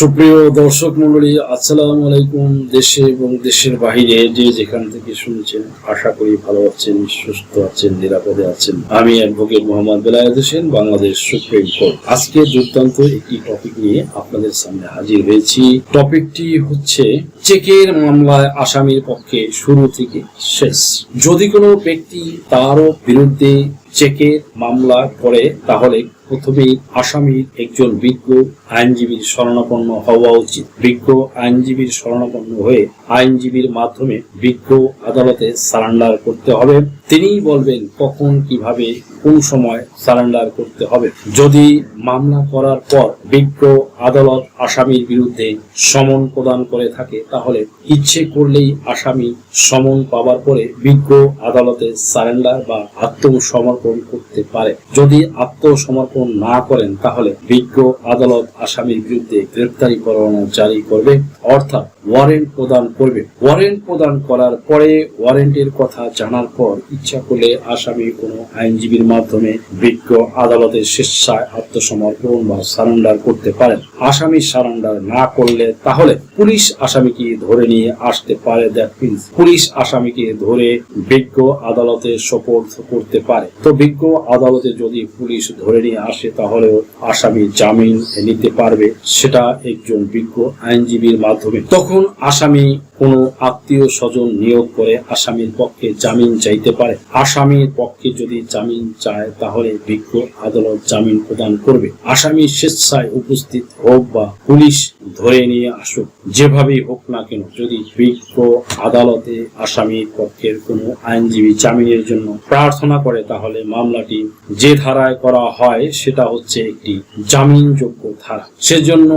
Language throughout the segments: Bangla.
সুপ্রিয় দর্শক মন্ডলী আসসালামু আলাইকুম দেশে এবং দেশের বাহিরে যে যেখান থেকে শুনছেন, আশা করি ভালো আছেন, সুস্থ আছেন, নিরাপদে আছেন। আমি advocate Mohammad Belayet Hossain, Bangladesh supreme court. আজকে দুর্দান্ত একটি টপিক নিয়ে আপনাদের সামনে হাজির হয়েছি। টপিকটি হচ্ছে, চেকের মামলায় আসামির পক্ষে শুরু থেকে শেষ। যদি কোনো ব্যক্তি তারও বিরুদ্ধে চেকের মামলা করে, তাহলে প্রথমেই আসামির একজন বিজ্ঞ আইনজীবীর শরণাপন্ন হওয়া উচিত। বিজ্ঞ আইনজীবীর শরণাপন্ন হয়ে আইনজীবীর মাধ্যমে বিজ্ঞ আদালতে সারেন্ডার করতে হবে। তিনিই বলবেন কখন, কীভাবে, কোন সময় সারেন্ডার করতে হবে। যদি মামলা করার পর বিজ্ঞ আদালত আসামির বিরুদ্ধে সমন প্রদান করে থাকে, তাহলে ইচ্ছে করলেই আসামি সমন পাওয়ার পরে বিজ্ঞ আদালতে সারেন্ডার বা আত্মসমর্পণ করতে পারে। যদি আত্মসমর্পণ না করেন, তাহলে বিজ্ঞ আদালত আসামির বিরুদ্ধে গ্রেপ্তারি পরোয়ানা জারি করবে, অর্থাৎ ওয়ারেন্ট প্রদান করবে। ওয়ারেন্ট প্রদান করার পরে ওয়ারেন্টের কথা জানার পর ইচ্ছা করলে আসামি কোনো আইনজীবীর মাধ্যমে বিজ্ঞ আদালতের স্বেচ্ছায় আত্মসমর্পণ বা সারেন্ডার করতে পারেন। আসামি সারেন্ডার না করলে তাহলে পুলিশ আসামিকে ধরে নিয়ে আসতে পারে, দ্যাট মিনস পুলিশ আসামিকে ধরে বিজ্ঞ আদালতে সোপর্দ করতে পারে। তো বিজ্ঞ আদালতে যদি পুলিশ ধরে নিয়ে আসে তাহলেও আসামি জামিন নিতে পারবে সেটা একজন বিজ্ঞ আইনজীবীর মাধ্যমে। তখন আসামি কোনো আত্মীয় স্বজন নিয়োগ করে আসামির পক্ষে জামিন চাইতে পারে। আসামির পক্ষে যদি জামিন চায়, তাহলে বিজ্ঞ আদালত জামিন প্রদান করবে। আসামি স্বেচ্ছায় উপস্থিত হোক বা পুলিশ ধরে নিয়ে আসুক, যেভাবেই হোক না কেন, যদি বিজ্ঞ আদালতে আসামির পক্ষের কোনো আইনজীবী জামিনের জন্য প্রার্থনা করে, তাহলে মামলাটি যে ধারায় করা হয়, সেটা হচ্ছে একটি জামিনযোগ্য ধারা। সেজন্য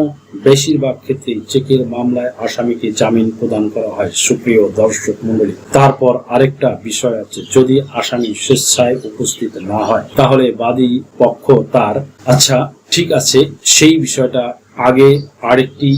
বেশিরভাগ ক্ষেত্রেই চেকের মামলায় আসামিকে জামিন প্রদান করা হয়, সুপ্রিয় দর্শক মন্ডলী তারপর আরেকটা বিষয় আছে, যদি আসামি স্বেচ্ছায় উপস্থিত না হয়, তাহলে বাদী পক্ষ তার আচ্ছা ঠিক আছে, সেই বিষয়টা আগে আরেকটি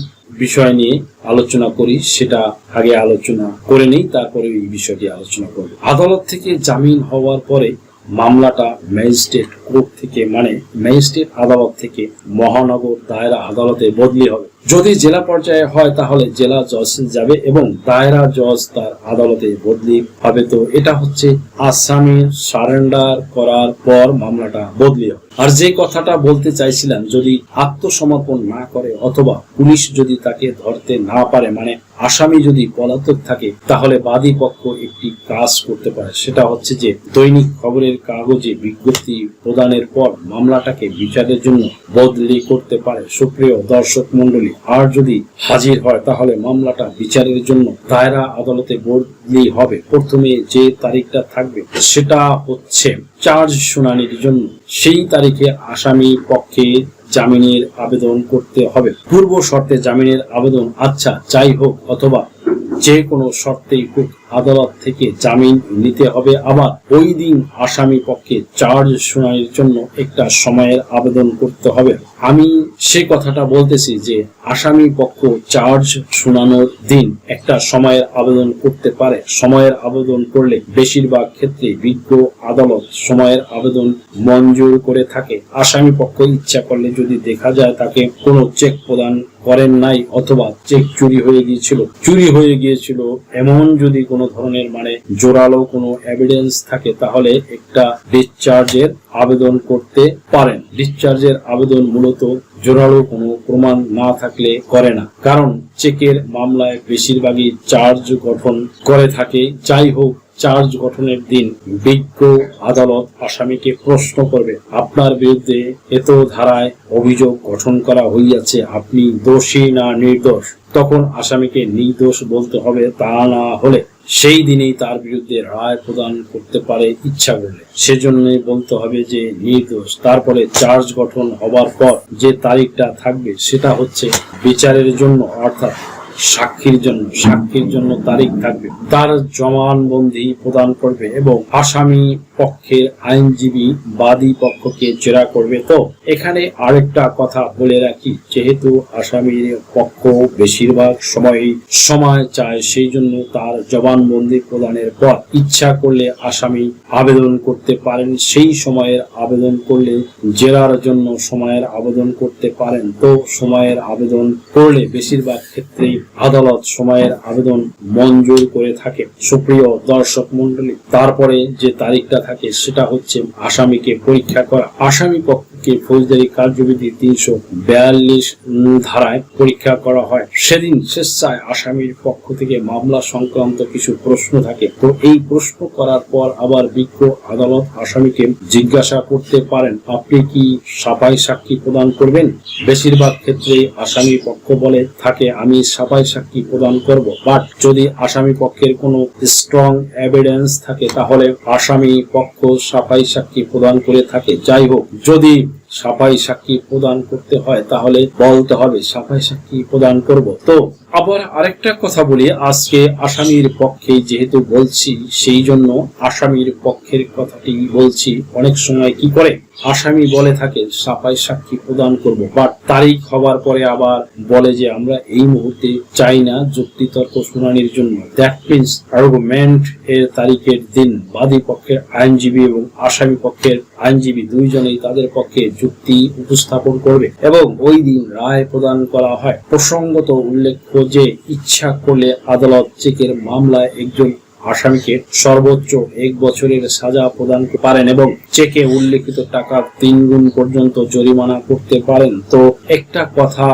বিষয় নিয়ে আলোচনা করি, সেটা আগে আলোচনা করে নেই, তারপরে এই বিষয়টি আলোচনা করব। আদালত থেকে জামিন হওয়ার পরে মামলাটা ম্যাজিস্ট্রেট কোর্ট থেকে মানে ম্যাজিস্ট্রেট আদালত থেকে মহানগর দায়রা আদালতে বদলি হবে। যদি জেলা পর্যায়ে হয় তাহলে জেলা জজ যাবে এবং দায়রা জজ তার আদালতে বদলি হবে। তো এটা হচ্ছে আসামির সারেন্ডার করার পর মামলাটা বদলি হবে। আর যে কথাটা বলতে চাইছিলাম, যদি আত্মসমর্পণ না করে অথবা পুলিশ যদি তাকে ধরতে না পারে মানে আসামি যদি পলাতক থাকে, তাহলে বাদী পক্ষ একটি কাজ করতে পারে। সেটা হচ্ছে যে দৈনিক খবরের কাগজে বিজ্ঞপ্তি প্রদানের পর মামলাটাকে বিচারের জন্য বদলি করতে পারে। সুপ্রিয় দর্শক মন্ডলী আর যদি হাজির হয়, তাহলে মামলাটা বিচারের জন্য দায়রা আদালতে বদলি হবে। প্রথমে যে তারিখটা থাকবে সেটা হচ্ছে চার্জ শুনানির জন্য। সেই তারিখে আসামি পক্ষে জামিনের আবেদন করতে হবে। পূর্ব শর্তে জামিনের আবেদন আচ্ছা যাই হোক অথবা যে কোনো শর্তেই হোক আদালত থেকে জামিন নিতে হবে। আবার ওই দিন আসামি পক্ষে চার্জ শুনানির জন্য একটা সময়ের আবেদন করতে হবে। আমি সে কথাটা বলতেছি যে, আসামি পক্ষ চার্জ শোনানোর দিন একটা সময়ের আবেদন করতে পারে। সময়ের আবেদন করলে বেশিরভাগ ক্ষেত্রে বিজ্ঞ আদালত সময়ের আবেদন মঞ্জুর করে থাকে। আসামি পক্ষ ইচ্ছা করলে যদি দেখা যায় তাকে কোনো চেক প্রদান করেন নাই অথবা চেক চুরি হয়ে গিয়েছিল, চুরি হয়ে গিয়েছিল, এমন যদি কোনো ধরনের মানে জোরালো কোনো এভিডেন্স থাকে, তাহলে একটা ডিসচার্জের আবেদন করতে পারেন। ডিসচার্জের আবেদন মূলত জোরালো কোনো প্রমাণ না থাকলে করে না। কারণ চেকের মামলায় বেশিরভাগই চার্জ গঠন করে থাকে। যাই হোক চার্জ গঠনের দিন বিজ্ঞ আদালত আসামিকে প্রশ্ন করবে, আপনার বিরুদ্ধে এত ধারায় অভিযোগ গঠন করা হইয়াছে, আপনি দোষী না নির্দোষ? তখন আসামিকে নির্দোষ বলতে হবে তা না হলে সেই দিনেই তার বিরুদ্ধে রায় প্রদান করতে পারে ইচ্ছা করলে। সেজন্যই বলতে হবে যে নির্দোষ। তারপরে চার্জ গঠন হবার পর যে তারিখটা থাকবে সেটা হচ্ছে বিচারের জন্য, অর্থাৎ সাক্ষীর জন্য সাক্ষীর জন্য তারিখ থাকবে। তার জমানবন্দি প্রদান করবে এবং আসামি পক্ষের আইনজীবী বাদী পক্ষকে জেরা করবে তো? এখানে আরেকটা কথা বলে রাখি, যেহেতু আসামির পক্ষ বেশিরভাগ সময়ই সময় চায়, সেই জন্য তার জবানবন্দি প্রদানের পর ইচ্ছা করলে আসামি আবেদন করতে পারেন, সেই সময়ের আবেদন করলে জেরার জন্য সময়ের আবেদন করতে পারেন। তো সময়ের আবেদন করলে বেশিরভাগ ক্ষেত্রেই আদালত সময়ের আবেদন মঞ্জুর করে থাকে। সুপ্রিয় দর্শক মন্ডলী তারপরে যে তারিখটা থাকে, সেটা হচ্ছে আসামিকে পরীক্ষা করা। আসামি পক্ষকে ফৌজদারি কার্যবিধি তিনশো বিয়াল্লিশ ধারায় পরীক্ষা করা হয়। সেদিন স্বেচ্ছায় আসামির পক্ষ থেকে মামলা সংক্রান্ত কিছু প্রশ্ন থাকে। তো এই প্রশ্ন করার পর আবার বিজ্ঞ আদালত আসামিকে জিজ্ঞাসা করতে পারেন, আপনি কি সাফাই সাক্ষী প্রদান করবেন? বেশিরভাগ ক্ষেত্রে আসামি পক্ষ বলে থাকে, আমি সাফাই সাক্ষী প্রদান করব। বাট যদি আসামি পক্ষের কোনো স্ট্রং এভিডেন্স থাকে, তাহলে আসামি পক্ষ সাফাই সাক্ষী প্রদান করে থাকে। যাই হোক, যদি সাফাই সাক্ষী প্রদান করতে হয়, তাহলে বলতে হবে সাফাই সাক্ষী প্রদান করব। তো আবার আরেকটা কথা বলি, আজকে আসামির পক্ষে যেহেতু বলছি, সেই জন্য আসামির পক্ষের কথাটি বলছি। অনেক সময় কি করে? আসামি বলে থাকে, সাফাই সাক্ষী প্রদান করব। বাট তারিখ হবার পরে আবার বলে যে আমরা এই মুহূর্তে চাই না যুক্তিতর্ক শুনানির জন্য। দ্যাট মিনস আর্গুমেন্ট এর তারিখের দিন বাদী পক্ষের আইনজীবী এবং আসামি পক্ষের আইনজীবী দুইজনেই তাদের পক্ষে যুক্তি উপস্থাপন করবে এবং ওই দিন রায় প্রদান করা হয়। প্রসঙ্গত উল্লেখ্য যে, ইচ্ছা করলে আদালত চেকের মামলায় একজন আসামিকে সর্বোচ্চ এক বছরের সাজা প্রদান পারেন এবং চেকে উল্লেখিত টাকা তিন গুণ পর্যন্ত জরিমানা করতে পারেন। তো একটা কথা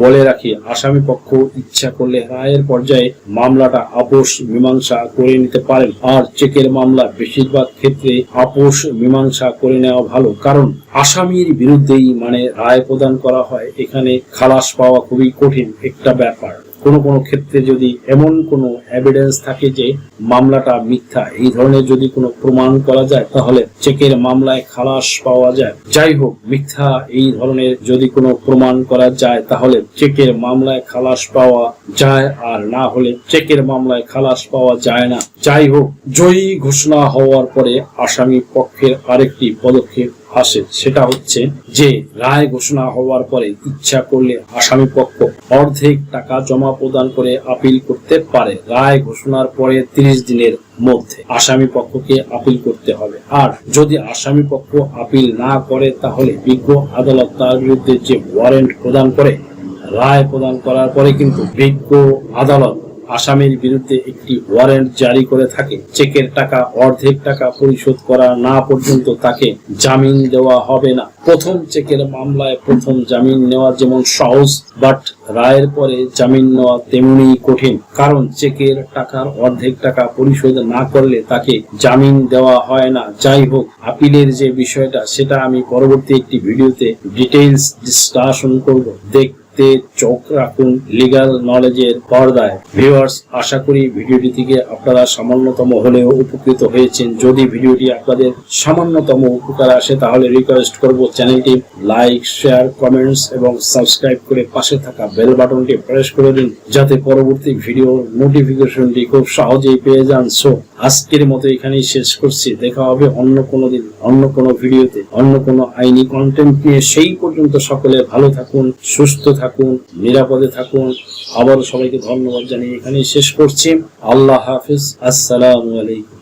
বলে রাখি, আসামি পক্ষ ইচ্ছা করলে রায়ের পর্যায়ে মামলাটা আপোষ মীমাংসা করে নিতে পারেন। আর চেকের মামলা বেশিরভাগ ক্ষেত্রে আপোষ মীমাংসা করে নেওয়া ভালো, কারণ আসামির বিরুদ্ধেই মানে রায় প্রদান করা হয়। এখানে খালাস পাওয়া খুবই কঠিন একটা ব্যাপার। কোনো কোনো ক্ষেত্রে যদি এমন কোনো এভিডেন্স থাকে যে মামলাটা মিথ্যা, এই ধরনের যদি কোনো প্রমাণ করা যায়, তাহলে চেকের মামলায় খালাস পাওয়া যায়। যাই হোক, মিথ্যা, এই ধরনের যদি কোনো প্রমাণ করা যায়, তাহলে চেকের মামলায় খালাস পাওয়া যায়, আর না হলে চেকের মামলায় খালাস পাওয়া যায় না। যাই হোক জয়ী ঘোষণা হওয়ার পরে আসামি পক্ষের আরেকটি পদক্ষেপ আসে, সেটা হচ্ছে যে, রায় ঘোষণা হওয়ার পরে ইচ্ছা করলে আসামি পক্ষ অর্ধেক টাকা জমা প্রদান করে আপিল করতে পারে। রায় ঘোষণার পরে তিরিশ দিনের মধ্যে আসামি পক্ষকে আপিল করতে হবে। আর যদি আসামি পক্ষ আপিল না করে, তাহলে বিজ্ঞ আদালত তার বিরুদ্ধে যে ওয়ারেন্ট প্রদান করে, রায় প্রদান করার পরে কিন্তু বিজ্ঞ আদালত আসামির বিরুদ্ধে একটি ওয়ারেন্ট জারি করে থাকে। চেকের টাকা, অর্ধেক টাকা পরিশোধ করা না পর্যন্ত তাকে জামিন দেওয়া হবে না। প্রথম চেকের মামলায় প্রথম জামিন নেওয়া যেমন সহজ, বাট রায়ের পরে জামিন নেওয়া তেমনি কঠিন। কারণ চেকের টাকার অর্ধেক টাকা পরিশোধ না করলে তাকে জামিন দেওয়া হয় না। যাই হোক, আপিলের যে বিষয়টা, সেটা আমি পরবর্তী একটি ভিডিওতে ডিটেইলস ডিসকাশন করব। দেখ দেখতে চোখ রাখুন লিগাল নলেজের পর্দায়। ভিউয়ার্স আশা করি ভিডিওটি থেকে আপনারা সামান্যতম হলেও উপকৃত হয়েছেন। যদি ভিডিওটি আপনাদের সামান্যতম উপকার আসে, তাহলে রিকোয়েস্ট করব চ্যানেলটি লাইক শেয়ার কমেন্টস এবং সাবস্ক্রাইব করে পাশে থাকা বেল বাটনটি প্রেস করে দিন, যাতে পরবর্তী ভিডিও নোটিফিকেশনটি খুব সহজেই পেয়ে যান। সো আজকের মতো এখানেই শেষ করছি। দেখা হবে অন্য কোনো দিন, অন্য কোনো ভিডিওতে অন্য কোনো আইনি কন্টেন্ট নিয়ে। সেই পর্যন্ত সকলে ভালো থাকুন, সুস্থ থাকুন নিরাপদে থাকুন। আবারও সবাইকে ধন্যবাদ জানিয়ে এখানেই শেষ করছি। আল্লাহ হাফিজ। আসসালামু আলাইকুম।